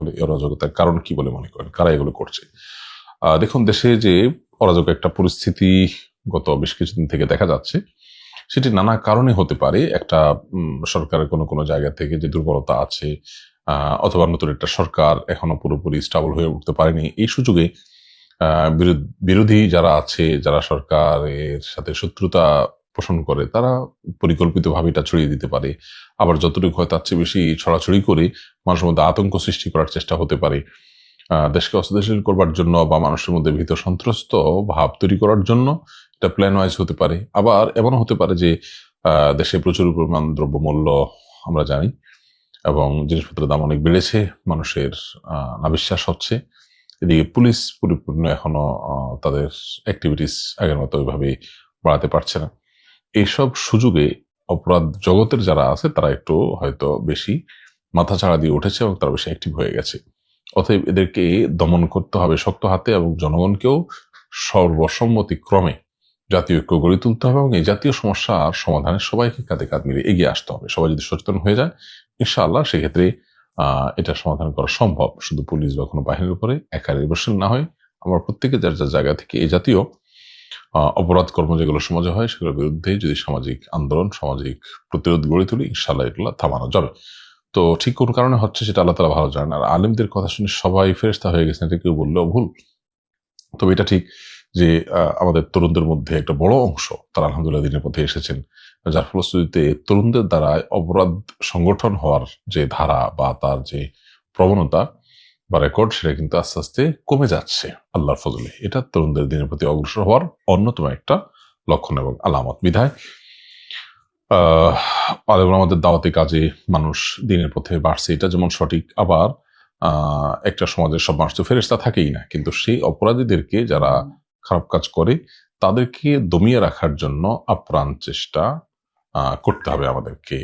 তাহলে এই অরাজকতার কারণ কি বলে মনে করেন? কারা এগুলো করছে? দেখুন, দেশে যে অরাজক একটা পরিস্থিতি গত বেশ কিছুদিন থেকে দেখা যাচ্ছে, সেটি নানা কারণে হতে পারে। একটা সরকারের কোনো কোনো জায়গা থেকে যে দুর্বলতা আছে অথবা নতুন একটা সরকার এখনও পুরোপুরি স্টাবল হয়ে উঠতে পারেনি, এই সুযোগে বিরোধী যারা আছে, যারা সরকারের সাথে শত্রুতা পোষণ করে, তারা পরিকল্পিতভাবে এটা ছড়িয়ে দিতে পারে। আবার যতটুকু হয় তার চেয়ে বেশি ছড়াছড়ি করে মানুষের মধ্যে আতঙ্ক সৃষ্টি করার চেষ্টা হতে পারে। দেশকে অস্থিতিশীল করবার জন্য বা মানুষের মধ্যে ভীত সন্ত্রস্ত ভাব তৈরি করার জন্য এটা প্ল্যান ওয়াইজ হতে পারে। আবার এমনও হতে পারে যে দেশে প্রচুর পরিমাণ দ্রব্যমূল্য আমরা জানি এবং জিনিসপত্রের দাম অনেক বেড়েছে, মানুষের নাবিশ্বাস হচ্ছে। এদিকে পুলিশ পরিপূর্ণ এখনও তাদের অ্যাক্টিভিটিস আগের মতো ওইভাবে বাড়াতে পারছে না। এইসব সুযোগে অপরাধ জগতের যারা আছে, তারা একটু হয়তো বেশি মাথা ছাড়া দিয়ে উঠেছে এবং তারা বেশি অ্যাক্টিভ হয়ে গেছে। অতএব এদেরকে দমন করতে হবে শক্ত হাতে এবং জনগণকেও সর্বসম্মতিক্রমে জাতীয় ঐক্য গড়ে তুলতে হবে এবং এই জাতীয় সমস্যার সমাধানে সবাইকে কাঁধে কাঁধ মিলিয়ে এগিয়ে আসতে হবে। সবাই যদি সচেতন হয়ে যায়, ইনশাআল্লাহ সেক্ষেত্রে এটা সমাধান করা সম্ভব। শুধু পুলিশ বা কোনো বাহিনীর উপরে একা নির্ভরশীল না হয়। আমরা প্রত্যেকে যার যার জায়গা থেকে এই জাতীয় অপরাধ কর্ম যেগুলো সমাজে হয়, সেগুলোর বিরুদ্ধে যদি সামাজিক আন্দোলন, সামাজিক প্রতিরোধ গড়ে তুলি ইনশাল্লাহ এগুলো থামানো যাবে। তো ঠিক কোন কারণে হচ্ছে সেটা আল্লাহ তালা ভালো জানেন আর আলিমদের কথা শুনে সবাই ফেরেস্তা হয়ে গেছেন এটা কেউ বললেও ভুল। তবে এটা ঠিক যে আমাদের তরুণদের মধ্যে একটা বড় অংশ তারা আলহামদুলিল্লাহ দিনের পথে এসেছেন। যার ফলশ্রুতিতে তরুণদের দ্বারা অপরাধ সংগঠন হওয়ার যে ধারা বা তার যে প্রবণতা বা রেকর্ড সেটা কিন্তু আস্তে আস্তে কমে যাচ্ছে, আল্লাহর ফজলে। এটা তরুণদের দিনের প্রতি অগ্রসর হওয়ার অন্যতম একটা লক্ষণ এবং আলামত। বিধায় আলেম আমাদের দাওয়াতি কাজে মানুষ দিনের পথে বাড়ছে। এটা যেমন সঠিক, আবার একটা সমাজের সব মানুষ তো ফেরেস্তা থাকেই না। কিন্তু সেই অপরাধীদেরকে যারা খারাপ কাজ করে, তাদেরকে দমিয়ে রাখার জন্য আপ্রাণ চেষ্টা করতে হবে আমাদেরকে।